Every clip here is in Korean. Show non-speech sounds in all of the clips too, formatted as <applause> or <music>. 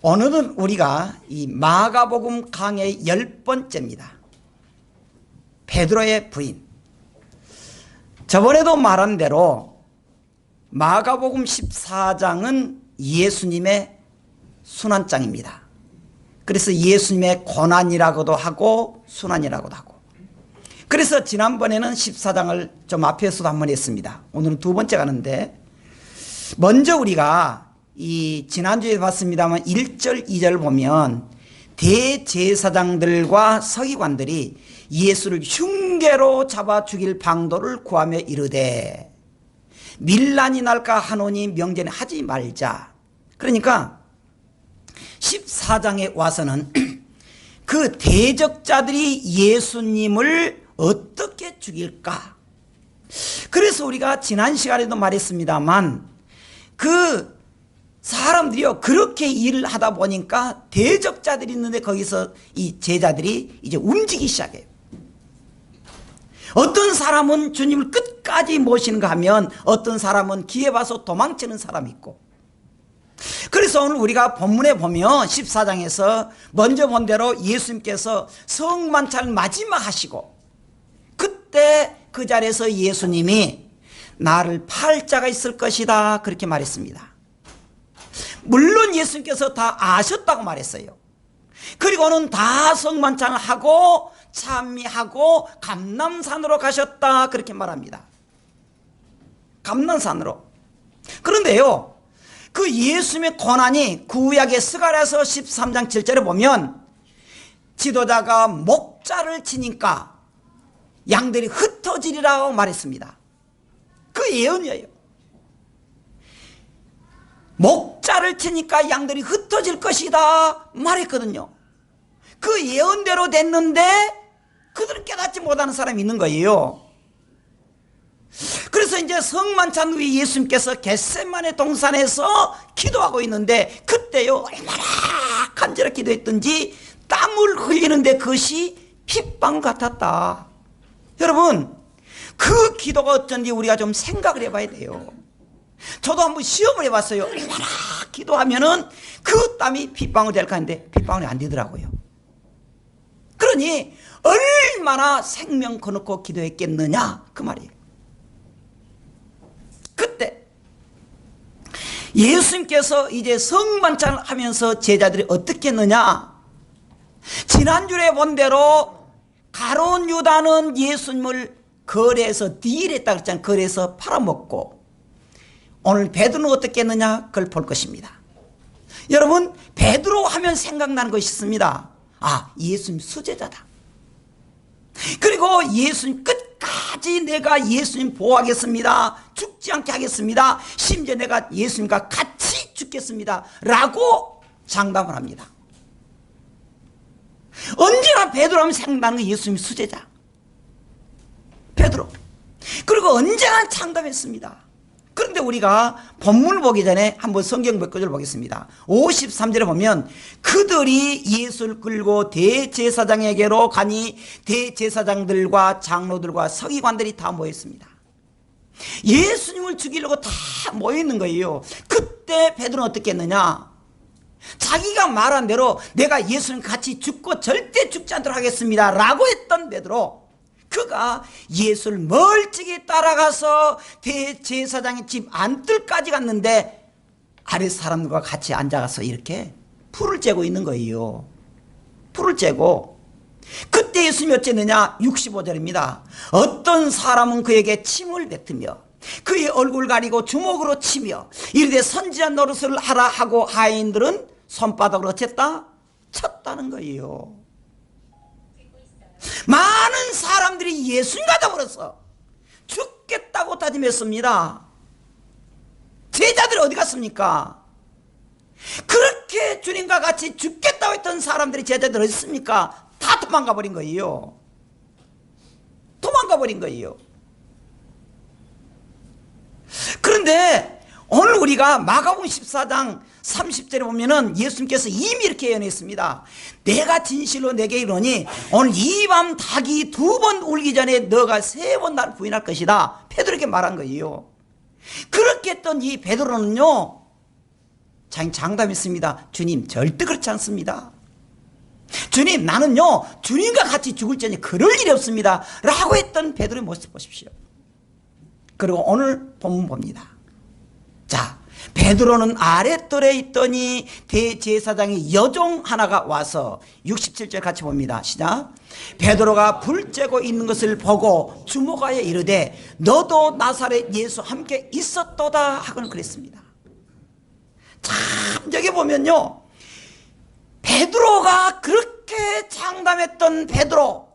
오늘은 우리가 이 마가복음 강의 열 번째입니다. 베드로의 부인. 저번에도 말한 대로 마가복음 14장은 예수님의 순환장입니다. 그래서 예수님의 고난이라고도 하고 순환이라고도 하고 그래서 지난번에는 14장을 좀 앞에서도 한 번 했습니다. 오늘은 두 번째 가는데 먼저 우리가 이 지난주에 봤습니다만 1절 2절 보면 대제사장들과 서기관들이 예수를 흉계로 잡아 죽일 방도를 구하며 이르되 밀란이 날까 하노니 명제는 하지 말자. 그러니까 14장에 와서는 <clears throat> 그 대적자들이 예수님을 어떻게 죽일까? 그래서 우리가 지난 시간에도 말했습니다만 그 사람들이요 그렇게 일을 하다 보니까 대적자들이 있는데 거기서 이 제자들이 이제 움직이기 시작해요. 어떤 사람은 주님을 끝까지 모시는가 하면 어떤 사람은 기회 봐서 도망치는 사람이 있고 그래서 오늘 우리가 본문에 보면 14장에서 먼저 본 대로 예수님께서 성만찬 마지막 하시고 그때 그 자리에서 예수님이 나를 팔 자가 있을 것이다 그렇게 말했습니다. 물론 예수님께서 다 아셨다고 말했어요. 그리고는 다 성만찬을 하고 찬미하고 감남산으로 가셨다 그렇게 말합니다. 감남산으로. 그런데요. 그 예수님의 고난이 구약의 스가랴서 13장 7절에 보면 지도자가 목자를 치니까 양들이 흩어지리라고 말했습니다. 그 예언이에요. 목 자를 치니까 양들이 흩어질 것이다 말했거든요. 그 예언대로 됐는데 그들은 깨닫지 못하는 사람이 있는 거예요. 그래서 이제 성만찬 후에 예수님께서 겟세만의 동산에서 기도하고 있는데 그때요 얼마나 간절히 기도했던지 땀을 흘리는데 그것이 핏방 같았다. 여러분 그 기도가 어쩐지 우리가 좀 생각을 해봐야 돼요. 저도 한번 시험을 해봤어요. 얼마나 기도하면은 그 땀이 핏방울 될까 하는데 핏방울이 안 되더라고요. 그러니 얼마나 생명 거놓고 기도했겠느냐 그 말이에요. 그때 예수님께서 이제 성만찬을 하면서 제자들이 어떻게 했느냐 지난주에 본 대로 가론 유다는 예수님을 거래해서 딜했다 그랬잖아요. 거래해서 팔아먹고 오늘 베드로는 어떻게 했느냐 그걸 볼 것입니다. 여러분 베드로 하면 생각나는 것이 있습니다. 아 예수님 수제자다. 그리고 예수님 끝까지 내가 예수님 보호하겠습니다. 죽지 않게 하겠습니다. 심지어 내가 예수님과 같이 죽겠습니다. 라고 장담을 합니다. 언제나 베드로 하면 생각나는 게 예수님 수제자. 베드로. 그리고 언제나 장담했습니다. 그런데 우리가 본문을 보기 전에 한번 성경 몇 구절 보겠습니다. 53절에 보면 그들이 예수를 끌고 대제사장에게로 가니 대제사장들과 장로들과 서기관들이 다 모였습니다. 예수님을 죽이려고 다 모여있는 거예요. 그때 베드로는 어떻게 했느냐? 자기가 말한 대로 내가 예수님 같이 죽고 절대 죽지 않도록 하겠습니다. 라고 했던 베드로 그가 예수를 멀찍이 따라가서 대제사장의 집 안뜰까지 갔는데 아래 사람들과 같이 앉아가서 이렇게 풀을 째고 있는 거예요. 풀을 째고 그때 예수님이 어쨌느냐 65절입니다. 어떤 사람은 그에게 침을 뱉으며 그의 얼굴 가리고 주먹으로 치며 이르되 선지자 노릇을 하라 하고 하인들은 손바닥으로 어쨌다? 쳤다는 거예요. 많은 사람들이 예수님 가져버렸어. 죽겠다고 다짐했습니다. 제자들이 어디 갔습니까? 그렇게 주님과 같이 죽겠다고 했던 사람들이 제자들 어디 있습니까? 다 도망가 버린 거예요. 도망가 버린 거예요. 그런데 우리가 마가복음 14장 30절에 보면은 예수님께서 이미 이렇게 예언했습니다. 내가 진실로 내게 이르니 오늘 이 밤 닭이 두 번 울기 전에 너가 세 번 날 부인할 것이다. 베드로에게 말한 거예요. 그렇게 했던 이 베드로는요. 자기 장담했습니다. 주님 절대 그렇지 않습니다. 주님 나는요 주님과 같이 죽을지니 그럴 일이 없습니다. 라고 했던 베드로의 모습 보십시오. 그리고 오늘 본문 봅니다. 자 베드로는 아랫돌에 있더니 대제사장이 여종 하나가 와서 67절 같이 봅니다. 시작. 베드로가 불 쬐고 있는 것을 보고 주목하여 이르되 너도 나사렛 예수 함께 있었도다 하고는 그랬습니다. 참 여기 보면요. 베드로가 그렇게 장담했던 베드로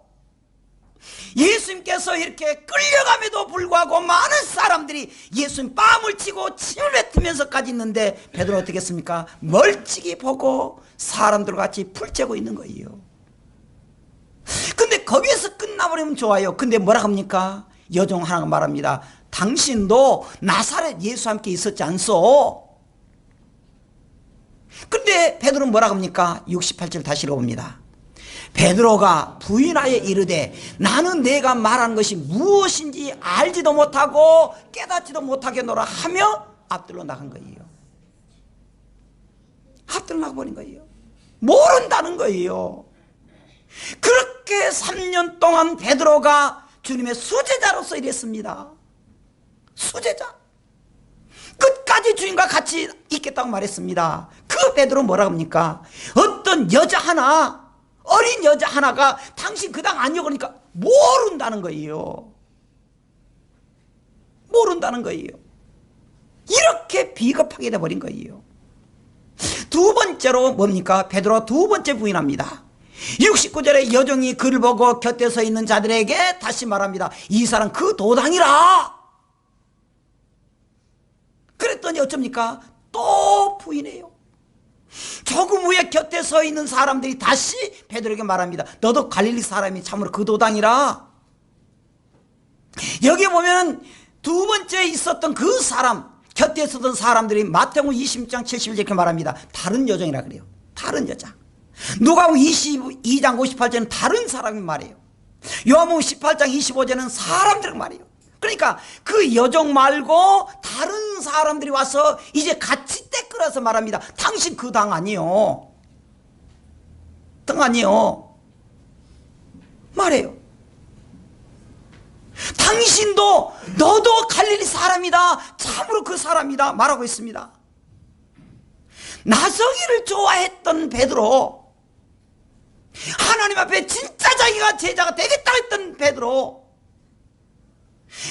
예수님께서 이렇게 끌려감에도 불구하고 많은 사람들이 예수님 뺨을 치고 침을 뱉으면서까지 있는데 베드로 어떻게 했습니까? 멀찍이 보고 사람들 같이 풀 쬐고 있는 거예요. 근데 거기에서 끝나버리면 좋아요. 근데 뭐라 합니까? 여종 하나가 말합니다. 당신도 나사렛 예수 함께 있었지 않소? 근데 베드로는 뭐라 합니까? 68절 다시 읽어봅니다. 베드로가 부인하여 이르되 나는 내가 말하는 것이 무엇인지 알지도 못하고 깨닫지도 못하겠노라 하며 앞들로 나간 거예요. 앞들로 나가버린 거예요. 모른다는 거예요. 그렇게 3년 동안 베드로가 주님의 수제자로서 일했습니다. 수제자. 끝까지 주님과 같이 있겠다고 말했습니다. 그 베드로 뭐라 합니까? 어떤 여자 하나, 어린 여자 하나가 당신 그 당 아니요 그러니까 모른다는 거예요. 모른다는 거예요. 이렇게 비겁하게 돼버린 거예요. 두 번째로 뭡니까? 베드로 두 번째 부인합니다. 69절에 여종이 그를 보고 곁에 서 있는 자들에게 다시 말합니다. 이 사람 그 도당이라. 그랬더니 어쩝니까? 또 부인해요. 조금 후에 곁에 서 있는 사람들이 다시 베드로에게 말합니다. 너도 갈릴리 사람이 참으로 그 도당이라. 여기 보면 두 번째 있었던 그 사람, 곁에 서던 사람들이 마태복음 26장 70절 이렇게 말합니다. 다른 여종이라 그래요. 다른 여자. 누가복음 22장 58절은 다른 사람이 말이에요. 요한복음 18장 25절은 사람들 말이에요. 그러니까 그 여종 말고 다른 사람들이 와서 이제 같이 떼 끌어서 말합니다. 당신 그 당 아니요. 당 아니요. 말해요. 당신도 너도 갈릴리 사람이다. 참으로 그 사람이다. 말하고 있습니다. 나서기를 좋아했던 베드로 하나님 앞에 진짜 자기가 제자가 되겠다 했던 베드로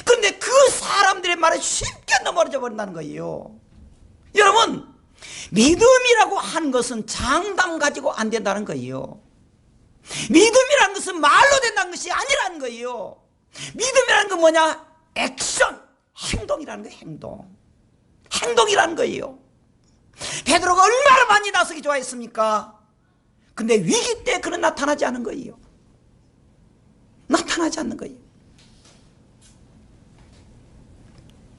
그런데 그 사람들의 말에 쉽게 넘어져 버린다는 거예요 여러분 믿음이라고 하는 것은 장담 가지고 안 된다는 거예요 믿음이라는 것은 말로 된다는 것이 아니라는 거예요 믿음이라는 건 뭐냐 액션 행동이라는 거예요 행동 행동이라는 거예요 베드로가 얼마나 많이 나서기 좋아했습니까? 근데 위기 때 그는 나타나지 않은 거예요. 나타나지 않는 거예요.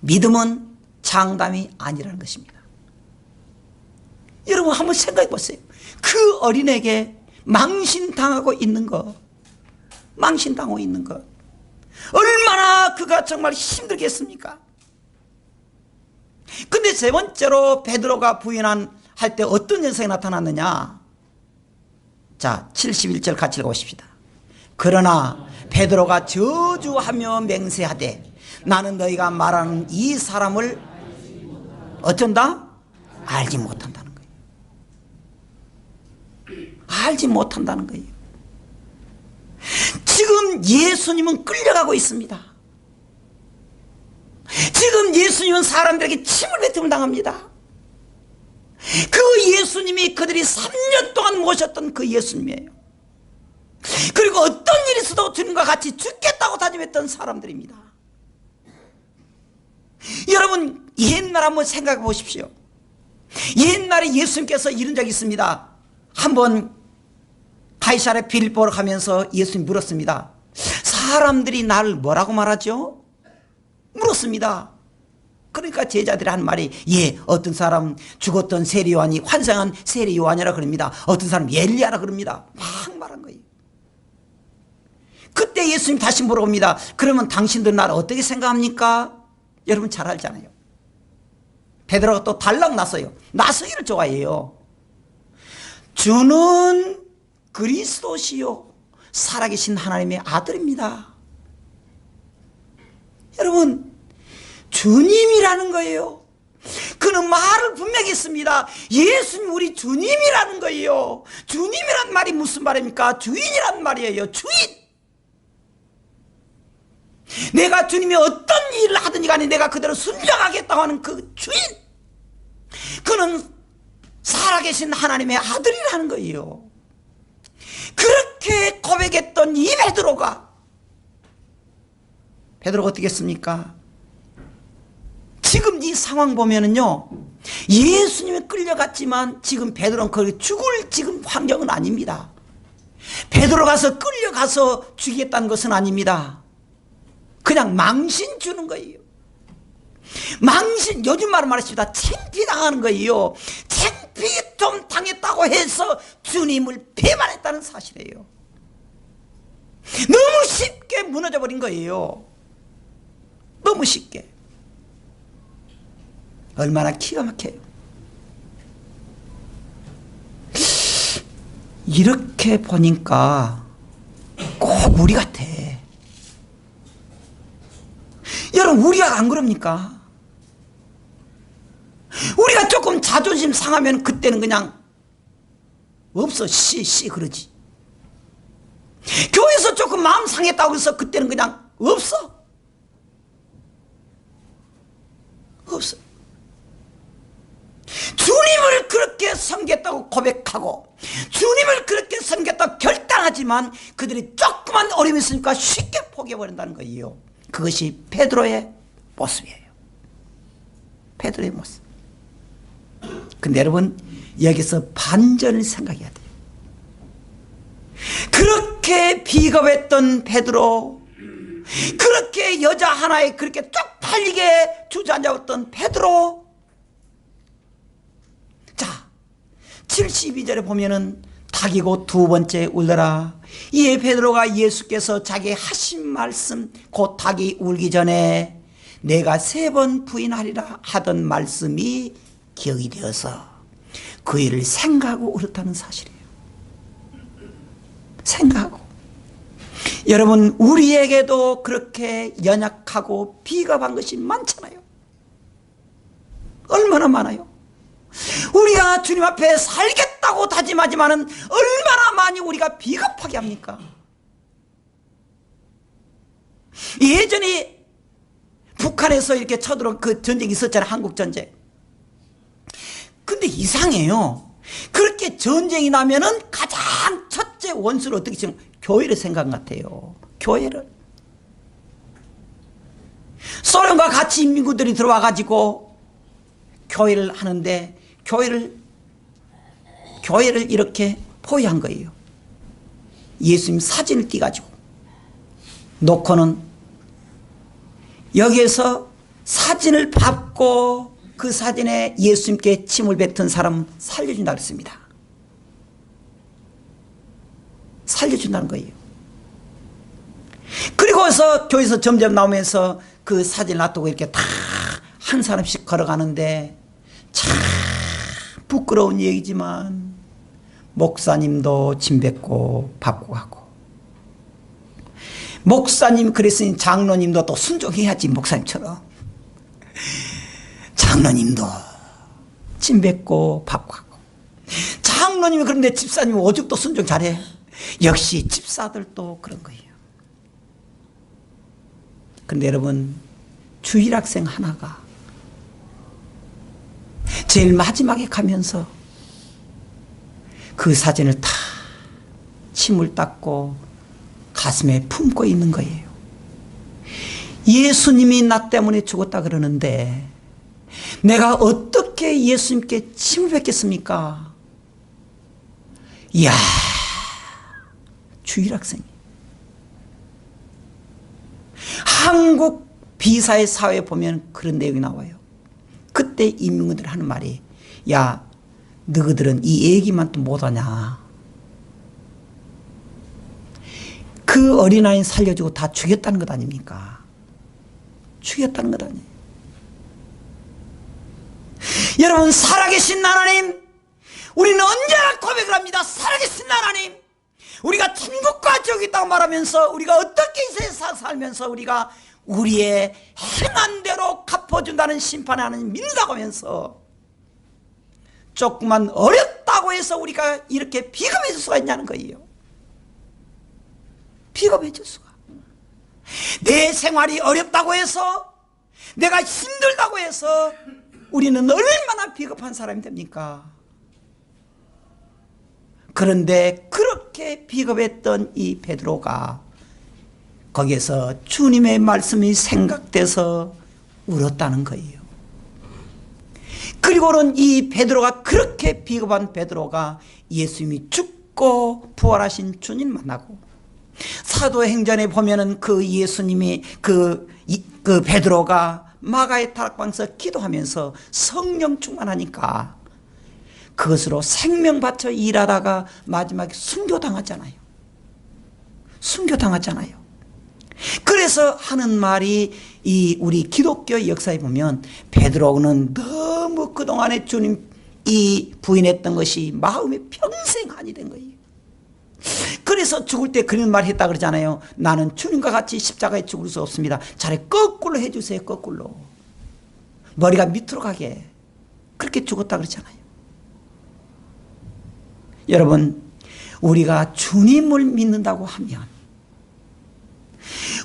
믿음은 장담이 아니라는 것입니다. 여러분 한번 생각해 보세요. 그 어린에게 망신당하고 있는 것, 망신당하고 있는 것, 얼마나 그가 정말 힘들겠습니까? 근데 세 번째로 베드로가 부인한 할 때 어떤 현상이 나타났느냐? 자, 71절 같이 읽어보십시다. 그러나 베드로가 저주하며 맹세하되 나는 너희가 말하는 이 사람을 어쩐다? 알지 못한다는 거예요. 알지 못한다는 거예요. 지금 예수님은 끌려가고 있습니다. 지금 예수님은 사람들에게 침을 뱉음을 당합니다. 그 예수님이 그들이 3년 동안 모셨던 그 예수님이에요. 그리고 어떤 일이 있어도 주님과 같이 죽겠다고 다짐했던 사람들입니다. 여러분 옛날 한번 생각해 보십시오. 옛날에 예수님께서 이런 적이 있습니다. 한번 가이사랴 빌보를 가면서 예수님 물었습니다. 사람들이 나를 뭐라고 말하죠? 물었습니다. 그러니까 제자들이 한 말이 예 어떤 사람 죽었던 세리 요한이 환생한 세리 요한이라 그럽니다. 어떤 사람 엘리야라 그럽니다. 막 말한 거예요. 그때 예수님 다시 물어봅니다. 그러면 당신들 나를 어떻게 생각합니까? 여러분 잘 알잖아요. 베드로가 또 달랑 나서요. 나서기를 좋아해요. 주는 그리스도시요 살아계신 하나님의 아들입니다. 여러분 주님이라는 거예요. 그는 말을 분명히 했습니다. 예수님 우리 주님이라는 거예요. 주님이란 말이 무슨 말입니까? 주인이란 말이에요. 주인. 내가 주님이 어떤 일을 하든지 간에 내가 그대로 순종하겠다고 하는 그 주인. 그는 살아계신 하나님의 아들이라는 거예요. 그렇게 고백했던 이 베드로가 베드로가 어떻게 했습니까? 지금 이 상황 보면은요. 예수님이 끌려갔지만 지금 베드로는 거기 죽을 지금 환경은 아닙니다. 베드로 가서 끌려가서 죽이겠다는 것은 아닙니다. 그냥 망신 주는 거예요. 망신 요즘 말로 말했습니다. 챙피 당하는 거예요. 해서 주님을 배반했다는 사실이에요. 너무 쉽게 무너져 버린 거예요. 너무 쉽게. 얼마나 기가 막혀요. 이렇게 보니까 꼭 우리 같아. 여러분, 우리가 안 그럽니까? 우리가 조금 자존심 상하면 그때는 그냥 없어, 씨, 씨, 그러지. 교회에서 조금 마음 상했다고 해서 그때는 그냥 없어. 없어. 주님을 그렇게 섬겼다고 고백하고 주님을 그렇게 섬겼다고 결단하지만 그들이 조그만 어려움이 있으니까 쉽게 포기해버린다는 거예요. 그것이 베드로의 모습이에요. 베드로의 모습. 근데 여러분 여기서 반전을 생각해야 돼요. 그렇게 비겁했던 베드로 그렇게 여자 하나에 그렇게 쪽팔리게 주저앉아있던 베드로 자 72절에 보면은 닭이고 두 번째 울더라 이에 베드로가 예수께서 자기 하신 말씀 곧 닭이 울기 전에 내가 세 번 부인하리라 하던 말씀이 기억이 되어서 그 일을 생각하고 울었다는 사실이에요 생각하고 여러분 우리에게도 그렇게 연약하고 비겁한 것이 많잖아요 얼마나 많아요 우리가 주님 앞에 살겠다고 다짐하지만은 얼마나 많이 우리가 비겁하게 합니까? 예전에 북한에서 이렇게 쳐들어온 그 전쟁이 있었잖아요. 한국 전쟁. 근데 이상해요. 그렇게 전쟁이 나면은 가장 첫째 원수를 어떻게 지금 교회를 생각 같아요. 교회를. 소련과 같이 인민군들이 들어와 가지고 교회를 하는데 교회를 교회를 이렇게 포위한 거예요. 예수님 사진을 띄가지고 놓고는 여기에서 사진을 받고 그 사진에 예수님께 침을 뱉은 사람 살려준다 그랬습니다. 살려준다는 거예요. 그리고서 교회에서 점점 나오면서 그 사진을 놔두고 이렇게 다 한 사람씩 걸어가는데 참 부끄러운 얘기지만 목사님도 침 뱉고 받고 가고 목사님 그랬으니 장로님도 또 순종해야지 목사님처럼 장로님도 침 뱉고 받고 가고. 장로님이 그런데 집사님 오죽도 순종 잘해? 역시 집사들도 그런 거예요. 근데 여러분 주일학생 하나가 제일 마지막에 가면서 그 사진을 다 침을 닦고 가슴에 품고 있는 거예요. 예수님이 나 때문에 죽었다 그러는데 내가 어떻게 예수님께 침을 뱉겠습니까? 이야, 주일학생이. 한국 비사의 사회 보면 그런 내용이 나와요. 그때 인민군들이 하는 말이 야 너희들은 이 얘기만 또 못하냐 그 어린아이 살려주고 다 죽였다는 것 아닙니까 죽였다는 것 아니에요 여러분 살아계신 하나님 우리는 언제나 고백을 합니다. 살아계신 하나님 우리가 천국과 지옥이 있다고 말하면서 우리가 어떻게 이 세상 살면서 우리가 우리의 행한 대로 갚아준다는 심판의 하나님 믿는다고 하면서 조금만 어렵다고 해서 우리가 이렇게 비겁해질 수가 있냐는 거예요. 비겁해질 수가. 내 생활이 어렵다고 해서 내가 힘들다고 해서 우리는 얼마나 비겁한 사람이 됩니까? 그런데 그렇게 비겁했던 이 베드로가 거기에서 주님의 말씀이 생각돼서 울었다는 거예요. 그리고는 이 베드로가 그렇게 비겁한 베드로가 예수님이 죽고 부활하신 주님 만나고 사도행전에 보면은 그 예수님이 그, 이, 그 베드로가 마가의 타락방에서 기도하면서 성령 충만하니까 그것으로 생명 바쳐 일하다가 마지막에 순교당하잖아요. 순교당하잖아요. 그래서 하는 말이 이 우리 기독교 역사에 보면 베드로는 너무 그동안에 주님 이 부인했던 것이 마음에 평생 한이 된 거예요. 그래서 죽을 때 그런 말 했다 그러잖아요. 나는 주님과 같이 십자가에 죽을 수 없습니다. 차라리 거꾸로 해주세요. 거꾸로. 머리가 밑으로 가게. 그렇게 죽었다 그러잖아요. 여러분, 우리가 주님을 믿는다고 하면,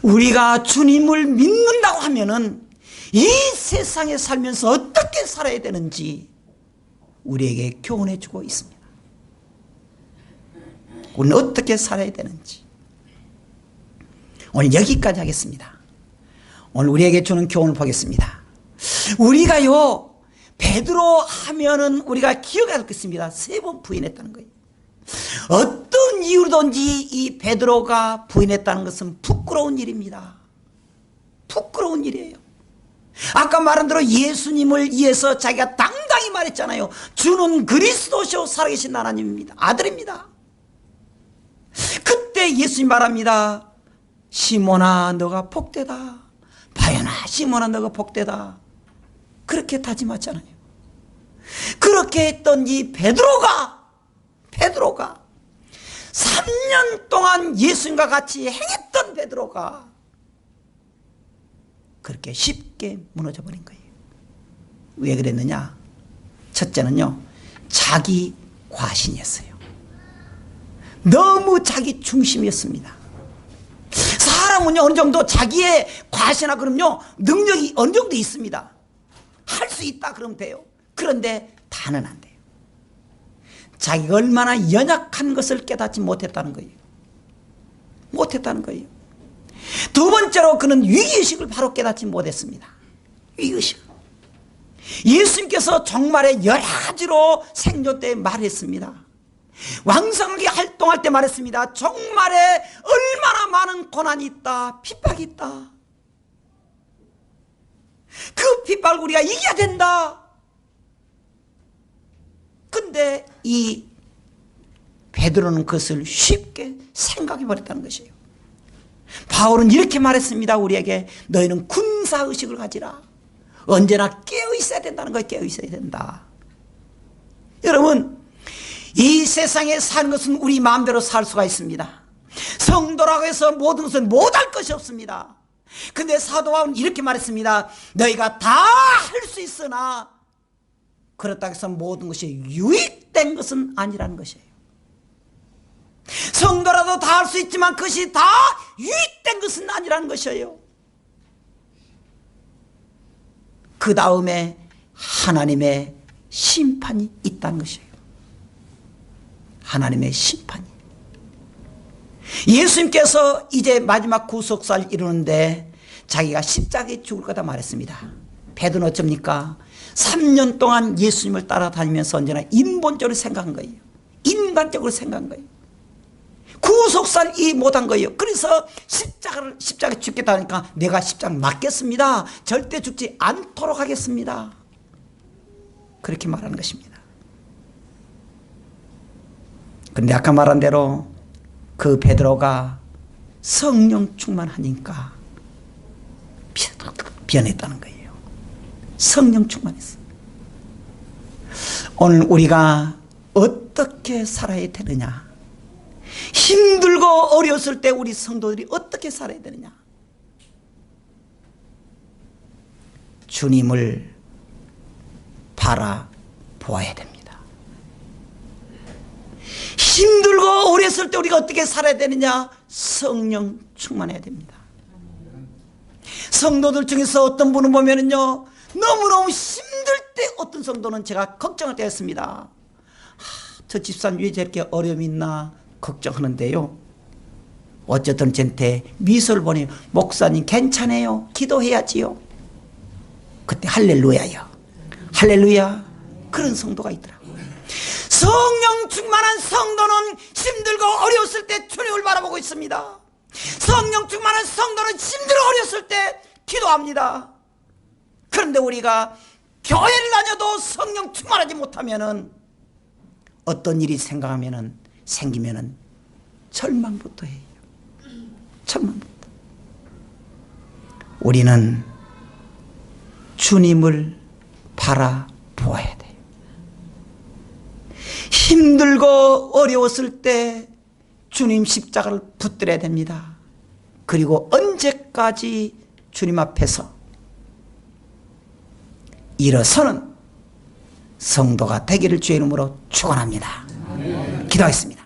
우리가 주님을 믿는다고 하면은 이 세상에 살면서 어떻게 살아야 되는지 우리에게 교훈해 주고 있습니다. 우리는 어떻게 살아야 되는지. 오늘 여기까지 하겠습니다. 오늘 우리에게 주는 교훈을 보겠습니다. 우리가요, 베드로 하면은 우리가 기억해야 겠습니다. 세 번 부인했다는 거예요. 어떤 이유로든지 이 베드로가 부인했다는 것은 부끄러운 일입니다. 부끄러운 일이에요. 아까 말한 대로 예수님을 위해서 자기가 당당히 말했잖아요. 주는 그리스도시오 살아계신 하나님입니다. 아들입니다. 예수님 말합니다. 시몬아 너가 복되다. 바연아 시몬아 너가 복되다. 그렇게 다짐하잖아요. 그렇게 했던 이 베드로가 베드로가 3년 동안 예수님과 같이 행했던 베드로가 그렇게 쉽게 무너져 버린 거예요. 왜 그랬느냐? 첫째는요. 자기 과신이었어요. 너무 자기 중심이었습니다. 사람은요, 어느 정도 자기의 과시나 그럼요, 능력이 어느 정도 있습니다. 할 수 있다 그러면 돼요. 그런데 다는 안 돼요. 자기가 얼마나 연약한 것을 깨닫지 못했다는 거예요. 못했다는 거예요. 두 번째로 그는 위기의식을 바로 깨닫지 못했습니다. 위기의식. 예수님께서 정말의 여러 가지로 생존 때 말했습니다. 왕성하게 활동할 때 말했습니다. 정말에 얼마나 많은 고난이 있다. 핍박이 있다. 그 핍박을 우리가 이겨야 된다. 근데 이 베드로는 그것을 쉽게 생각해 버렸다는 것이에요. 바울은 이렇게 말했습니다. 우리에게 너희는 군사 의식을 가지라. 언제나 깨어 있어야 된다는 거예요. 깨어 있어야 된다. 여러분 이 세상에 사는 것은 우리 마음대로 살 수가 있습니다. 성도라고 해서 모든 것은 못할 것이 없습니다. 근데 사도 바울은 이렇게 말했습니다. 너희가 다 할 수 있으나 그렇다고 해서 모든 것이 유익된 것은 아니라는 것이에요. 성도라도 다 할 수 있지만 그것이 다 유익된 것은 아니라는 것이에요. 그 다음에 하나님의 심판이 있다는 것이에요. 하나님의 심판이. 예수님께서 이제 마지막 구속사를 이루는데 자기가 십자가에 죽을 거다 말했습니다. 베드는 어쩝니까? 3년 동안 예수님을 따라다니면서 언제나 인본적으로 생각한 거예요. 인간적으로 생각한 거예요. 구속사를 이 못한 거예요. 그래서 십자가를, 십자가에 죽겠다 하니까 내가 십자가 맞겠습니다. 절대 죽지 않도록 하겠습니다. 그렇게 말하는 것입니다. 그런데 아까 말한 대로 그 베드로가 성령 충만하니까 변했다는 거예요. 성령 충만했어. 오늘 우리가 어떻게 살아야 되느냐? 힘들고 어려웠을 때 우리 성도들이 어떻게 살아야 되느냐? 주님을 바라보아야 됩니다. 힘들고 어렸을 때 우리가 어떻게 살아야 되느냐? 성령 충만해야 됩니다. 성도들 중에서 어떤 분은 보면은요, 너무너무 힘들 때 어떤 성도는 제가 걱정할 때가 있습니다. 하, 저 집사님 왜 저렇게 어려움이 있나 걱정하는데요. 어쨌든 저한테 미소를 보내요. 목사님 괜찮아요. 기도해야지요. 그때 할렐루야요. 할렐루야. 그런 성도가 있더라고요. 성령 충만한 성도는 힘들고 어려웠을 때 주님을 바라보고 있습니다. 성령 충만한 성도는 힘들어 어렸을 때 기도합니다. 그런데 우리가 교회를 다녀도 성령 충만하지 못하면은 어떤 일이 생각하면은 생기면은 절망부터 해요. 절망부터. 우리는 주님을 바라보아야 돼요. 힘들고 어려웠을 때 주님 십자가를 붙들어야 됩니다. 그리고 언제까지 주님 앞에서 일어서는 성도가 되기를 주의 이름으로 축원합니다. 기도하겠습니다.